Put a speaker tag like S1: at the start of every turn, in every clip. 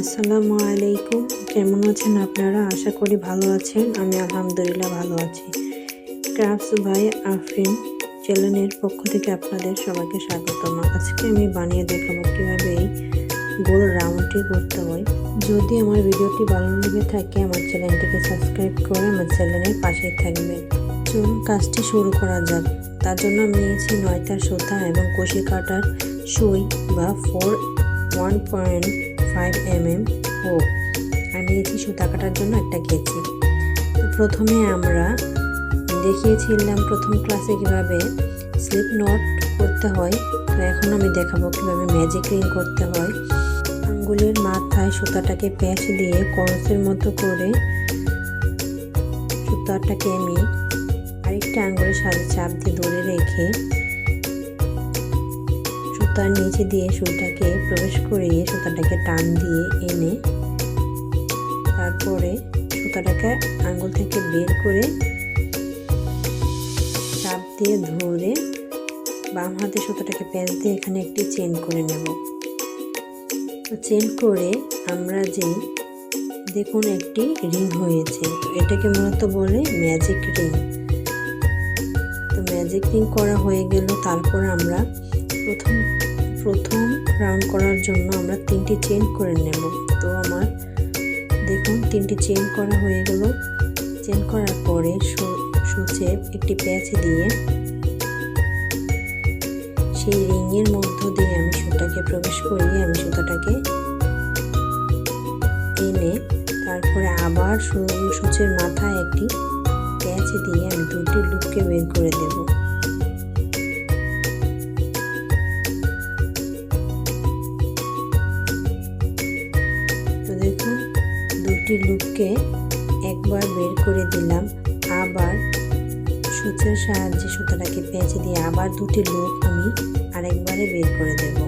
S1: আসসালামু আলাইকুম। কেমন আছেন আপনারা? আশা করি ভালো আছেন। আমি আলহামদুলিল্লাহ ভালো আছি। ক্রাফটস ভাই আফরিন চ্যানেলের পক্ষ থেকে আপনাদের সবাইকে স্বাগতম। আজকে আমি বানিয়ে দেখাবো কীভাবে এই গোল রাউন্ডটি করতে হয়। যদি আমার ভিডিওটি ভালো লেগে থাকে, আমার চ্যানেলটিকে সাবস্ক্রাইব করে আমার চ্যানেলের পাশেই থাকবেন। চলুন কাজটি শুরু করা যাক। তার জন্য আমি নিয়েছি নয়তার সুতা এবং কষি কাটার সুই বা four, one point five M M ও। আর নিয়েছি সুতা কাটার জন্য একটা কেচি তো প্রথমে আমরা দেখিয়েছিলাম প্রথম ক্লাসে কীভাবে স্লিপ নট করতে হয়। তো এখন আমি দেখাবো কীভাবে ম্যাজিক রিং করতে হয়। আঙ্গুলের মাথায় সুতাটাকে প্যাঁচ দিয়ে করসের মতো করে সুতাটাকে আমি আরেকটা আঙ্গুলের সাথে চাপ দিয়ে ধরে রেখে সুতার নিচে দিয়ে সুতাকে প্রবেশ করিয়ে সুতাটাকে টান দিয়ে এনে তারপরে সুতাটাকে আঙ্গুল থেকে বের করে চাপ দিয়ে ধরে বাম হাতে সুতাটাকে প্যাঁচ দিয়ে এখানে একটি চেন করে নেব। চেন করে আমরা যে দেখুন একটি রিং হয়েছে। এটাকে মূলত বলে ম্যাজিক রিং। তো ম্যাজিক রিং করা হয়ে গেল, তারপর আমরা প্রথম প্রথম রাউন্ড করার জন্য আমরা তিনটি চেন করে নেব। তো আমার, দেখুন, তিনটি চেন করা হয়ে গেল। চেন করার পরে সুচে একটি প্যাচ দিয়ে সেই রিংয়ের মধ্য দিয়ে আমি সুতাকে প্রবেশ করিয়ে আমি সুতাটাকে এনে তারপরে আবার সূচের মাথায় একটি প্যাচ দিয়ে আমি দুটি লুককে বের করে দেবো। সূচের সাহায্যে সুতাটাকে পেঁচে দিয়ে আবার দুটি লুক আমি আরেকবারে বের করে দেব।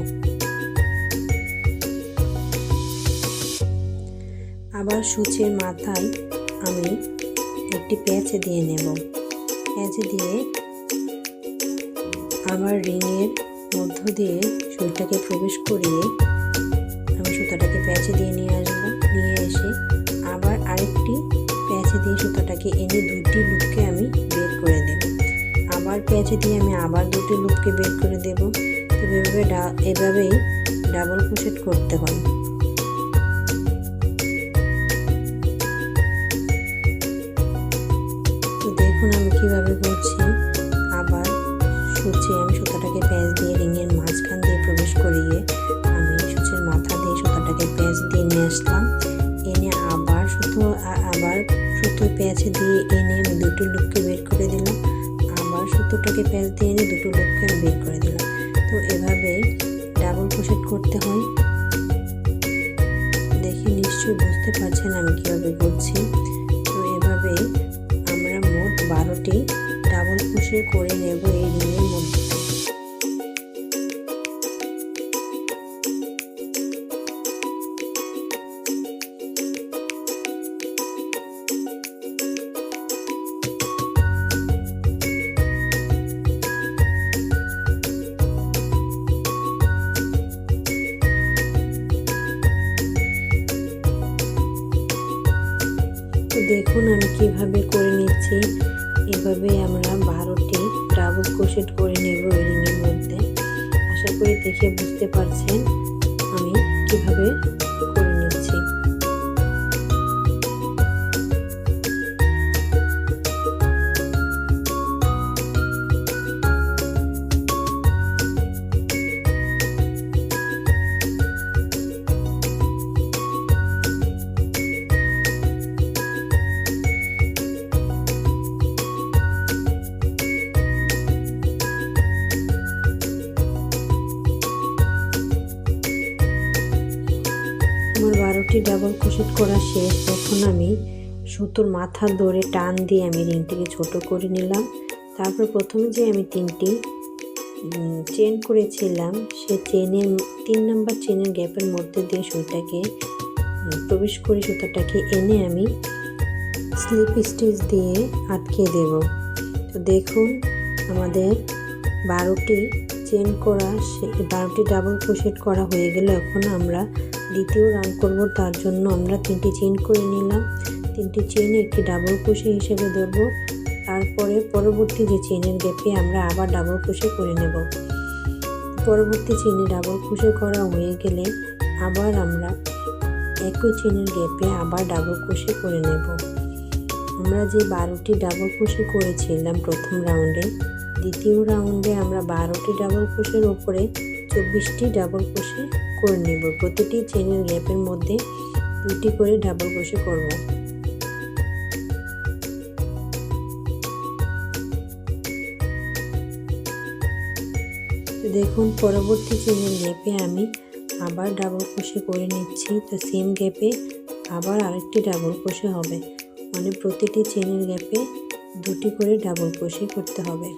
S1: আবার সূচের মাথায় আমি একটি পেঁচে দিয়ে নেব। পেঁচে দিয়ে আবার রিংয়ের মধ্য দিয়ে সুইটাকে প্রবেশ করিয়ে আমি সুতাটাকে প্যাচে দিয়ে নিয়ে আসব, নিয়ে এসে আবার আরেকটি প্যাচে দিয়ে সুতাটাকে এনে দুটি লুপকে আমি আবার প্যাচে দিয়ে আমি আবার দুটি লুপকে বের করে দেব। তো এভাবে এভাবেই ডাবল ক্রোশেট করতে হয়। দেখুন আমি কীভাবে করছি। আবার সুচে, আমি সুতাটাকে প্যাচ দিয়ে রিংয়ের মাঝখান দিয়ে প্রবেশ করিয়ে আমি সুচের মাথা দিয়ে সুতাটাকে প্যাচ দিয়ে নিয়ে আসলাম। এনে আবার সুতো আবার সুতো প্যাচ দিয়ে এনে আমি দুটো লোককে বের করে দিলাম। আবার সুতোটাকে দিয়ে এনে দুটো লোককে আমি বের করে দিলাম। তো এভাবে ডাবল ক্রোশেট করতে হয়। দেখি নিশ্চয়ই বুঝতে পারছেন আমি কীভাবে করছি। তো এভাবে আমরা মোট বারোটি ডাবল ক্রোশেট করে নেব এই রিংয়ের দেখুন আমি কীভাবে করে নিচ্ছি? এভাবে আমরা বারোটি ডাবল ক্রোশেট করে নেব রিংয়ের মধ্যে। আশা করি দেখে বুঝতে পারছেন আমি কীভাবে বারোটি ডাবল ক্রোশেট করা শেষ, তখন আমি সুতোর মাথা ধরে টান দিয়ে আমি রিংটিকে ছোট করে নিলাম। তারপর প্রথমে যে আমি তিনটি চেন করেছিলাম সে চেনের তিন নম্বর চেনের গ্যাপের মধ্যে দিয়ে সুতাকে প্রবেশ করে সুতাটাকে এনে আমি স্লিপ স্টিচ দিয়ে আটকে দেব। তো দেখুন, আমাদের বারোটি চেন করা, সে, বারোটি ডাবল ক্রোশেট করা হয়ে গেলে। এখন আমরা দ্বিতীয় রাউন্ড করব, তার জন্য আমরা তিনটি চেন করে নিলাম। তিনটি চেনে একটি ডাবল ক্রোশে হিসেবে ধরবো। তারপরে পরবর্তী যে চেনের গ্যাপে আমরা আবার ডাবল ক্রোশে করে নেব। পরবর্তী চেনে ডাবল ক্রোশে করা হয়ে গেলে আবার আমরা একই চেনের গ্যাপে আবার ডাবল ক্রোশে করে নেব। আমরা যে বারোটি ডাবল ক্রোশে করেছিলাম প্রথম রাউন্ডে দ্বিতীয় রাউন্ডে আমরা বারোটি ডাবল ক্রোশের ওপরে চব্বিশটি ডাবল ক্রোশে করে নেব। প্রতিটি চেনের গ্যাপের মধ্যে দুটি করে ডাবল ক্রোশে করব। দেখুন, পরবর্তী চেনের গ্যাপে আমি আবার ডাবল ক্রোশে করে নিচ্ছি। তো সেম গ্যাপে আবার আরেকটি ডাবল ক্রোশে হবে। মানে প্রতিটি চেনের গ্যাপে দুটি করে ডাবল ক্রোশে করতে হবে।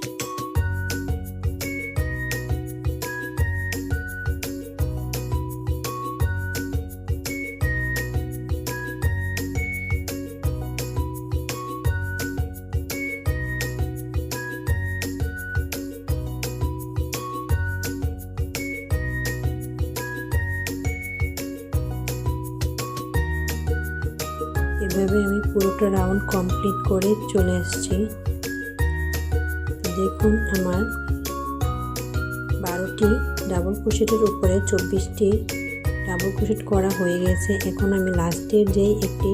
S1: এভাবে আমি পুরোটা রাউন্ড কমপ্লিট করে চলে এসেছি দেখুন আমার বারোটি ডাবল ক্রোশেটের উপরে চব্বিশটি ডাবল ক্রোশেট করা হয়ে গেছে। এখন আমি লাস্টের যেই একটি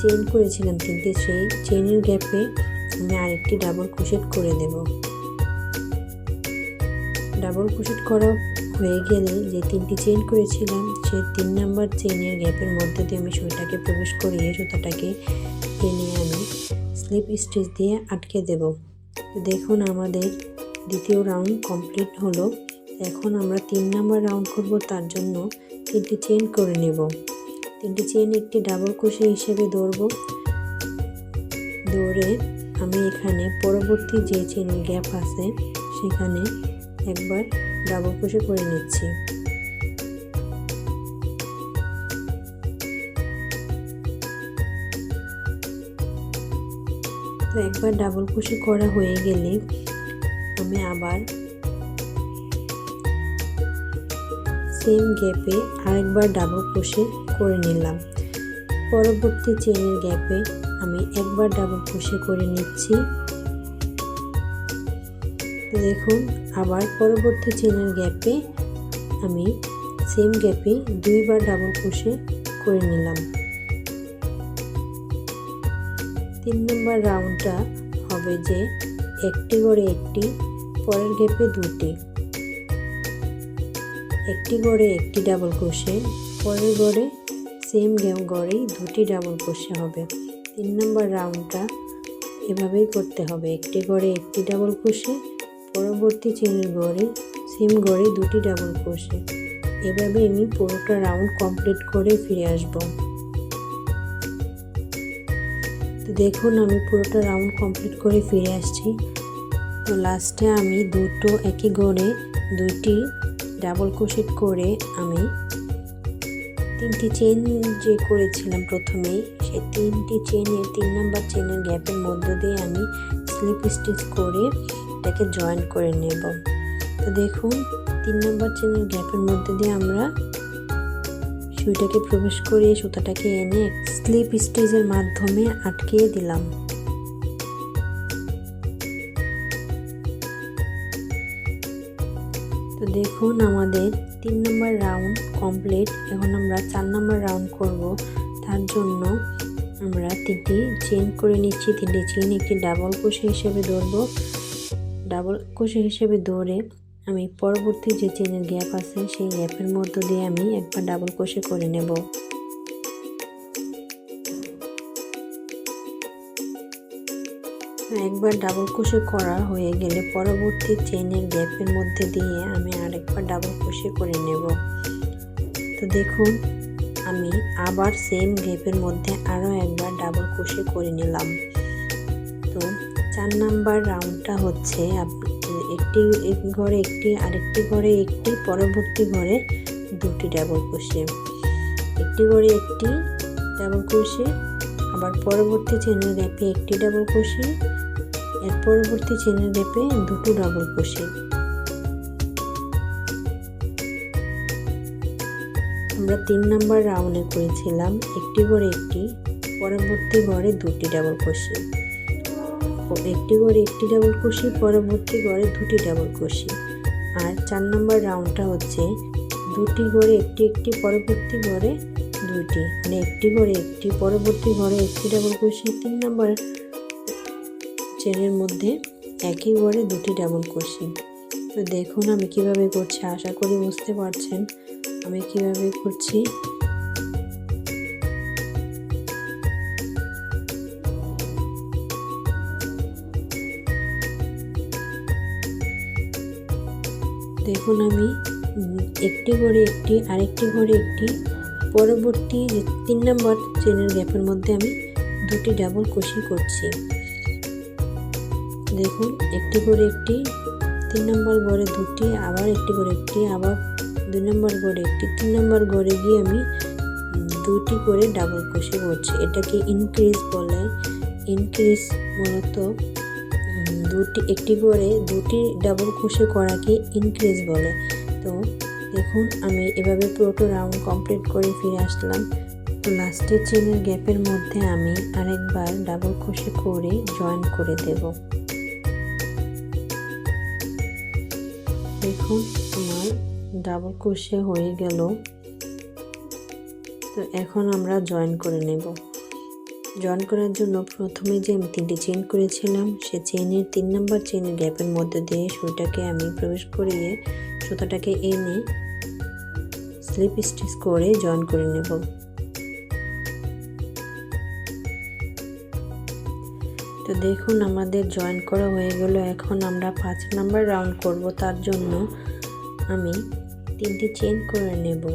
S1: চেন করেছিলাম, কিন্তু সেই চেনের গ্যাপে আমি আরেকটি ডাবল ক্রোশেট করে দেব। ডাবল ক্রোশেট করা হয়ে গেলে যে তিনটি চেন করেছিলাম, সে তিন নাম্বার চেনের গ্যাপের মধ্যে দিয়ে আমি সুইটাকে প্রবেশ করিয়ে সুতাটাকে টেনে আমি স্লিপ স্টিচ দিয়ে আটকে দেব। দেখুন আমাদের দ্বিতীয় রাউন্ড কমপ্লিট হলো। এখন আমরা তিন নাম্বার রাউন্ড করব, তার জন্য তিনটি চেন করে নেব। তিনটি চেন একটি ডাবল কুশি হিসেবে ধরব। দৌড়ে আমি এখানে পরবর্তী যে চেনের গ্যাপ আছে, সেখানে একবার ডাবল কুশি করে নিচ্ছি। তো একবার ডাবল কুশি করা হয়ে গেলে আমি আবার সেম গ্যাপে আরেকবার ডাবল ক্রোশে করে নিলাম। পরবর্তী চেনের গ্যাপে আমি একবার ডাবল ক্রোশে করে নিচ্ছি। দেখুন, আবার পরবর্তী চেনের গ্যাপে আমি সেম গ্যাপে দুইবার ডাবল ক্রোশে করে নিলাম। তিন নম্বর রাউন্ডটা হবে যে একটি করে একটি, পরের গ্যাপে দুটি একটি গড়ে একটি ডাবল ক্রোশে পরের গড়ে সেম গড়েই দুটি ডাবল ক্রোশে হবে। তিন নম্বর রাউন্ডটা এভাবেই করতে হবে। একটি গড়ে একটি ডাবল ক্রোশে পরবর্তী চেনের গড়ে সেম গড়ে দুটি ডাবল ক্রোশে এভাবে আমি পুরোটা রাউন্ড কমপ্লিট করে ফিরে আসব। তো দেখুন, আমি পুরোটা রাউন্ড কমপ্লিট করে ফিরে আসছি। তো লাস্টে আমি দুটো একই গড়ে দুইটি ডাবল ক্রোশেট করে আমি তিনটি চেন যে করেছিলাম প্রথমেই সেই তিনটি চেনের তিন নাম্বার চেনের গ্যাপের মধ্য দিয়ে আমি স্লিপ স্টিচ করে এটাকে জয়েন করে নেব। তো দেখুন, তিন নাম্বার চেনের গ্যাপের মধ্যে দিয়ে আমরা সুইটাকে প্রবেশ করিয়ে সুতাটাকে এনে স্লিপ স্টিচের মাধ্যমে আটকিয়ে দিলাম। তো দেখুন, আমাদের তিন নম্বর রাউন্ড কমপ্লিট এখন আমরা চার নম্বর রাউন্ড করব। তার জন্য আমরা তিনটি চেন করে নিচ্ছি। তিনটি চেন একটি ডাবল কোষে হিসেবে ধরবো। ডাবল কোষে হিসেবে ধরে আমি পরবর্তী যে চেনের গ্যাপ আছে, সেই গ্যাপের মধ্য দিয়ে আমি একবার ডাবল কোষে করে নেব। একবার ডাবল ক্রোশে করা হয়ে গেলে পরবর্তী চেনের গ্যাপের মধ্যে দিয়ে আমি আরেকবার ডাবল ক্রোশে করে নেব। তো দেখুন, আমি আবার সেম গ্যাপের মধ্যে আরও একবার ডাবল ক্রোশে করে নিলাম। চার নাম্বার রাউন্ডটা হচ্ছে একটি ঘরে একটি, আরেকটি ঘরে একটি, পরবর্তী ঘরে দুটি ডাবল ক্রোশে একটি ঘরে একটি ডাবল ক্রোশে আবার পরবর্তী চেনের গ্যাপে একটি ডাবল ক্রোশে এর পরবর্তী চেনের গ্যাপে দুটো ডাবল ক্রোশে আমরা তিন নাম্বার রাউন্ডে করেছিলাম, একটি করে একটি, পরবর্তী ঘরে দুটি ডাবল ক্রোশি ও একটি করে একটি ডাবল ক্রোশি পরবর্তী ঘরে দুটি ডাবল ক্রোশি আর চার নম্বর রাউন্ডটা হচ্ছে দুটি ঘরে একটি একটি, পরবর্তী ঘরে দুইটি। মানে একটি ঘরে একটি, পরবর্তী ঘরে একটি ডাবল ক্রোশি তিন নম্বর চেনের মধ্যে একই ঘরে দুটি ডাবল ক্রোশি তো দেখুন আমি কীভাবে করছি, আশা করি বুঝতে পারছেন। আমি কীভাবে করছি? দেখুন আমি একটি করে একটি, আরেকটি করে একটি, পরবর্তী যে তিন নম্বর চেনের গ্যাপের মধ্যে আমি দুটি ডাবল কুশি করছি। দেখুন, একটি করে একটি, তিন নম্বর গড়ে দুটি, আবার একটি করে একটি, আবার দুই নম্বর গড়ে একটি, তিন নম্বর গড়ে গিয়ে আমি দুটি করে ডাবল কুশি করছি। এটাকে ইনক্রিজ বলে। ইনক্রিজ মূলত দুটি, একটি করে দুটি ডাবল কুশি করাকে ইনক্রিজ বলে। তো দেখুন, আমি এভাবে পুরোটো রাউন্ড কমপ্লিট করে ফিরে আসলাম। তো লাস্টের চেনের গ্যাপের মধ্যে আমি আরেকবার ডাবল কুশি করে জয়েন করে দেব। দেখুন, আমার ডাবল কুশি হয়ে গেল। তো এখন আমরা জয়েন করে নেব। জয়েন করার জন্য প্রথমে যে আমি তিনটি চেন করেছিলাম, সে চেনের তিন নম্বর চেনের গ্যাপের মধ্যে দিয়ে সুইটাকে আমি প্রবেশ করিয়ে সুতাটাকে এনে স্লিপ স্টিচ করে জয়েন করে নেব। তো দেখুন আমাদের জয়েন করা হয়ে গেল। এখন আমরা পাঁচ নাম্বার রাউন্ড করব। তার জন্য আমি তিনটি চেন করে নেব।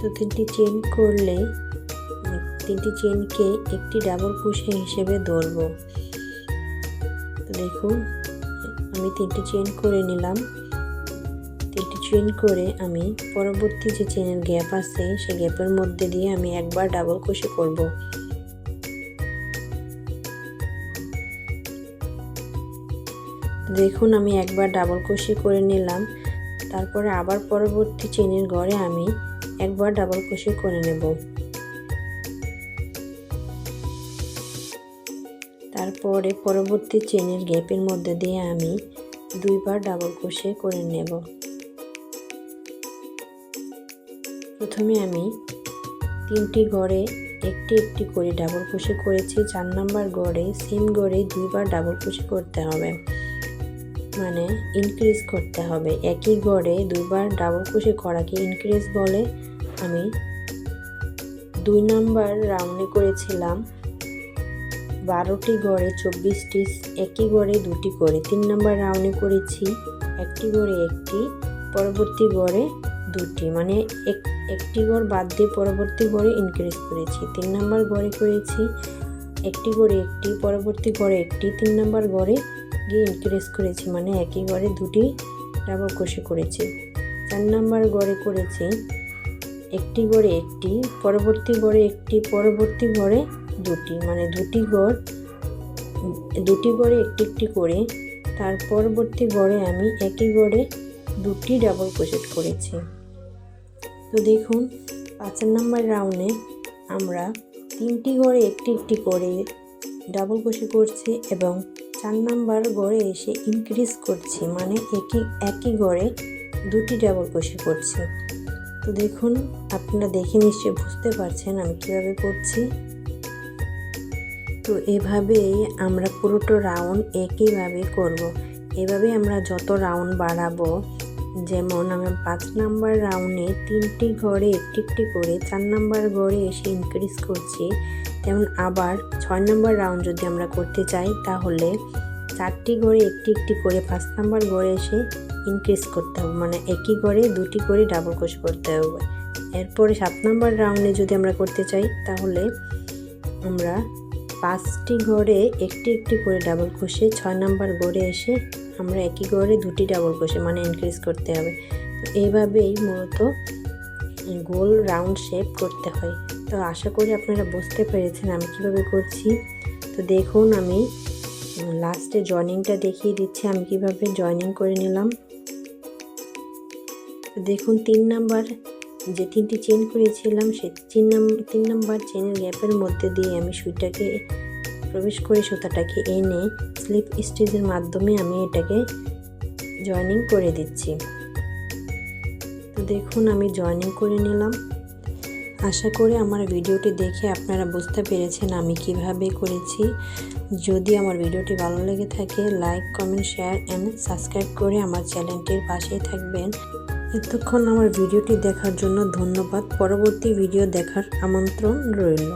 S1: তো তিনটি চেন করলে তিনটি চেনকে একটি ডাবল কুশি হিসেবে ধরব। দেখুন, আমি তিনটি চেন করে নিলাম। তিনটি চেন করে আমি পরবর্তী যে চেনের গ্যাপ আছে, সেই গ্যাপের মধ্যে দিয়ে আমি একবার ডাবল কুশি করব। দেখুন, আমি একবার ডাবল কুশি করে নিলাম। তারপরে আবার পরবর্তী চেনের ঘরে আমি একবার ডাবল কুশি করে নেব। তারপরে পরবর্তী চেনের গ্যাপের মধ্যে দিয়ে আমি দুইবার ডাবল কুশি করে নেব। প্রথমে আমি তিনটি ঘরে একটি একটি করে ডাবল কুশি করেছি। চার নাম্বার গড়ে সেম গড়ে দুইবার ডাবল কুশি করতে হবে। মানে ইনক্রিজ করতে হবে। একই গড়ে দুইবার ডাবল কুশি করাকে ইনক্রিজ বলে আমি দুই নাম্বার রাউন্ডে করেছিলাম। বারোটি গড়ে চব্বিশটি, একই গড়ে দুটি করে তিন নম্বর রাউন্ডে করেছি। একটি গড়ে একটি, পরবর্তী গড়ে দুটি। মানে এক, একটি গড় বাদ দিয়ে পরবর্তী গড়ে ইনক্রিজ করেছি। তিন নম্বর গড়ে করেছি, একটি গড়ে একটি, পরবর্তী গড়ে একটি, তিন নম্বর গড়ে গিয়ে ইনক্রিজ করেছি। মানে একই গড়ে দুটি ডাবল কষে করেছি। চার নাম্বার গড়ে করেছি, একটি গড়ে একটি, পরবর্তী গড়ে একটি, পরবর্তী গড়ে দুটি মানে দুটি গড়, দুটি গড়ে একটি একটি করে, তার পরবর্তী গড়ে আমি একই গড়ে দুটি ডাবল ক্রোশেট করেছি। তো দেখুন, পাঁচের নাম্বার রাউন্ডে আমরা তিনটি গড়ে একটি একটি করে ডাবল ক্রোশেট করছি এবং চার নাম্বার গড়ে এসে ইনক্রিজ করছি মানে একই একই গড়ে দুটি ডাবল ক্রোশেট করছি। তো দেখুন, আপনারা দেখে নিশ্চয়ই বুঝতে পারছেন আমি কীভাবে করছি। তো এভাবেই আমরা পুরোটো রাউন্ড একইভাবে করব। এভাবে আমরা যত রাউন্ড বাড়াবো, যেমন আমি পাঁচ নাম্বার রাউন্ডে তিনটি ঘরে একটি একটি করে চার নাম্বার ঘরে এসে ইনক্রিজ করছি, তেমন আবার ছয় নাম্বার রাউন্ড যদি আমরা করতে চাই, তাহলে চারটি ঘরে একটি একটি করে পাঁচ নাম্বার ঘরে এসে ইনক্রিজ করতে হবে মানে একই ঘরে দুটি করে ডাবল কোষ করতে হবে এরপরে সাত নাম্বার রাউন্ডে যদি আমরা করতে চাই, তাহলে আমরা পাঁচটি গড়ে একটি একটি করে ডাবল কোষে ছয় নাম্বার গড়ে এসে আমরা একই গড়ে দুটি ডাবল কোষে মানে ইনক্রিজ করতে হবে। এইভাবেই মূলত গোল রাউন্ড শেপ করতে হয়। তো আশা করি আপনারা বুঝতে পেরেছেন আমি কীভাবে করছি। তো দেখুন আমি লাস্টে জয়নিংটা দেখিয়ে দিচ্ছি, আমি কীভাবে জয়নিং করে নিলাম। দেখুন তিন নাম্বার যে তিনটি চেন করেছিলাম, সে তিন নাম্বার তিন নাম্বার চেনের গ্যাপের মধ্যে দিয়ে আমি সুইটাকে প্রবেশ করে সুতাটাকে এনে স্লিপ স্টিচের মাধ্যমে আমি এটাকে জয়েনিং করে দিচ্ছি। তো দেখুন, আমি জয়েনিং করে নিলাম। আশা করি আমার ভিডিওটি দেখে আপনারা বুঝতে পেরেছেন আমি কীভাবে করেছি। যদি আমার ভিডিওটি ভালো লেগে থাকে like comment share and subscribe করে আমার চ্যানেলটির পাশেই থাকবেন। এতক্ষণ আমার ভিডিওটি দেখার জন্য ধন্যবাদ। পরবর্তী ভিডিও দেখার আমন্ত্রণ রইল।